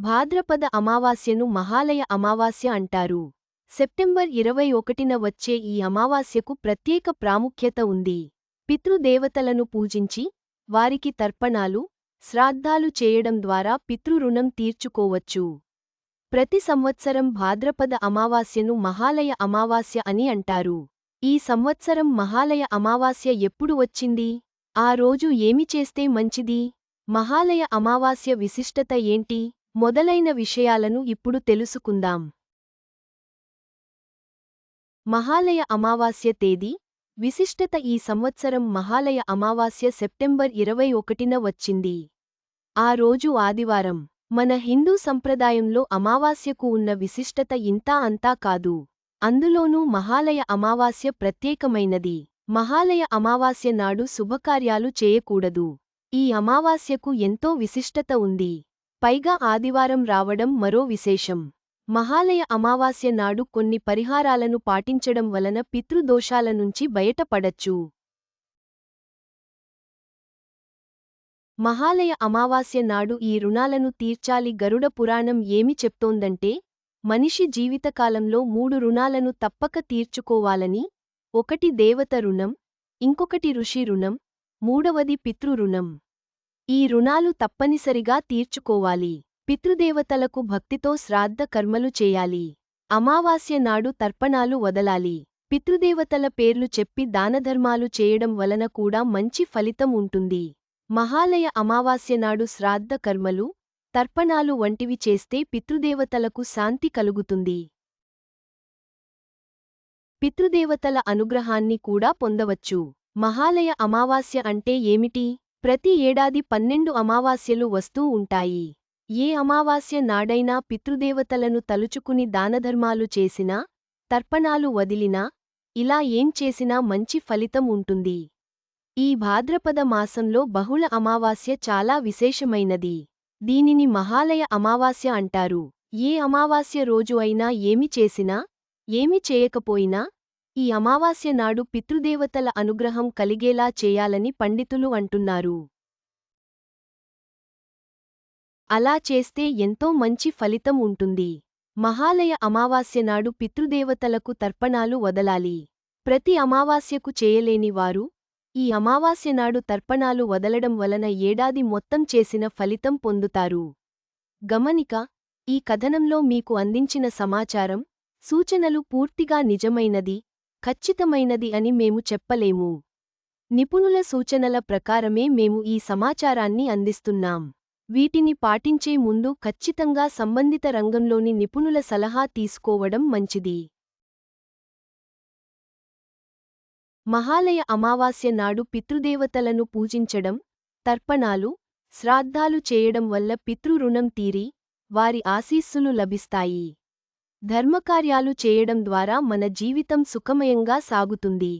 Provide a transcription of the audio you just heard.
భాద్రపద అమావాస్యను మహాలయ అమావాస్య అంటారు. సెప్టెంబర్ ఇరవై ఒకటిన వచ్చే ఈ అమావాస్యకు ప్రత్యేక ప్రాముఖ్యత ఉంది. పితృదేవతలను పూజించి వారికి తర్పణాలు శ్రాద్ధాలు చేయడం ద్వారా పితృరుణం తీర్చుకోవచ్చు. ప్రతి సంవత్సరం భాద్రపద అమావాస్యను మహాలయ అమావాస్య అని అంటారు. ఈ సంవత్సరం మహాలయ అమావాస్య ఎప్పుడు వచ్చింది? ఆ రోజు ఏమి చేస్తే మంచిది? మహాలయ అమావాస్య విశిష్టత ఏంటి? మొదలైన విషయాలను ఇప్పుడు తెలుసుకుందాం. మహాలయ అమావాస్య తేదీ విశిష్టత ఈ సంవత్సరం మహాలయ అమావాస్య సెప్టెంబర్ ఇరవై ఒకటిన వచ్చింది. ఆ రోజు ఆదివారం మన హిందూ సంప్రదాయంలో అమావాస్యకు ఉన్న విశిష్టత ఇంతా అంతా కాదు. అందులోనూ మహాలయ అమావాస్య ప్రత్యేకమైనది. మహాలయ అమావాస్య నాడు శుభకార్యాలు చేయకూడదు. ఈ అమావాస్యకు ఎంతో విశిష్టత ఉంది. పైగా ఆదివారం రావడం మరో విశేషం. మహాలయ అమావాస్య నాడు కొన్ని పరిహారాలను పాటించడం వలన పితృదోషాల నుంచి బయటపడచ్చు. మహాలయ అమావాస్య నాడు ఈ రుణాలను తీర్చాలి గరుడ పురాణం ఏమి చెప్తోందంటే మనిషి జీవితకాలంలో మూడు రుణాలను తప్పక తీర్చుకోవాలని ఒకటి దేవత రుణం ఇంకొకటి ఋషి రుణం మూడవది పితృరుణం ఈ రుణాలు తప్పనిసరిగా తీర్చుకోవాలి. పితృదేవతలకు భక్తితో శ్రాద్ధ కర్మలు చేయాలి. అమావాస్య నాడు తర్పణాలు వదలాలి. పితృదేవతల పేర్లు చెప్పి దానధర్మాలు చేయడం వలన కూడా మంచి ఫలితం ఉంటుంది. మహాలయ అమావాస్య నాడు శ్రాద్ధ కర్మలు తర్పణాలు వంటివి చేస్తే పితృదేవతలకు శాంతి కలుగుతుంది. పితృదేవతల అనుగ్రహాన్ని కూడా పొందవచ్చు. మహాలయ అమావాస్య అంటే ఏమిటి? ప్రతి ఏడాది పన్నెండు అమావాస్యలు వస్తూ ఉంటాయి. ఏ అమావాస్య నాడైనా పితృదేవతలను తలుచుకుని దానధర్మాలు చేసినా తర్పణాలు వదిలినా ఇలా ఏం చేసినా మంచి ఫలితం ఉంటుంది. ఈ భాద్రపద మాసంలో బహుళ అమావాస్య చాలా విశేషమైనది. దీనిని మహాలయ అమావాస్య అంటారు. ఏ అమావాస్య రోజు అయినా ఏమి చేసినా ఏమి చేయకపోయినా ఈ అమావాస్య నాడు పితృదేవతల అనుగ్రహం కలిగేలా చేయాలని పండితులు అంటున్నారు. అలా చేస్తే ఎంతో మంచి ఫలితం ఉంటుంది. మహాలయ అమావాస్య నాడు పితృదేవతలకు తర్పణాలు వదలాలి. ప్రతి అమావాస్యకు చేయలేని వారు ఈ అమావాస్య నాడు తర్పణాలు వదలడం వలన ఏడాది మొత్తం చేసిన ఫలితం పొందుతారు. గమనిక ఈ కథనంలో మీకు అందించిన సమాచారం సూచనలు పూర్తిగా నిజమైనది ఖచ్చితమైనది అని మేము చెప్పలేము. నిపుణుల సూచనల ప్రకారమే మేము ఈ సమాచారాన్ని అందిస్తున్నాం. వీటిని పాటించే ముందు ఖచ్చితంగా సంబంధిత రంగంలోని నిపుణుల సలహా తీసుకోవడం మంచిది. మహాలయ అమావాస్య నాడు పితృదేవతలను పూజించడం తర్పణాలు శ్రాద్ధాలు చేయడం వల్ల పితృరుణం తీరి వారి ఆశీస్సులు లభిస్తాయి. ధర్మకార్యాలు చేయడం ద్వారా మన జీవితం సుఖమయంగా సాగుతుంది.